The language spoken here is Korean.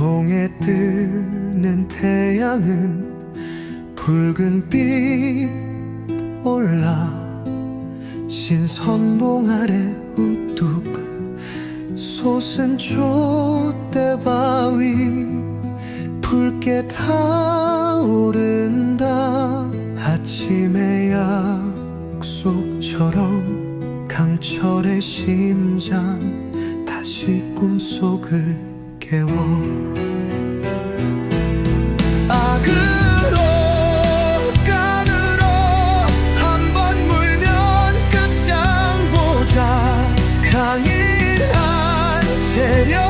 동해 뜨는 태양은 붉은 빛 올라 신선봉 아래 우뚝 솟은 촛대바위 붉게 타오른다. 아침의 약속처럼 강철의 심장 다시 꿈속을 깨워. 악으로 깡으로 한번 물면 끝장 보자. 강인한 세력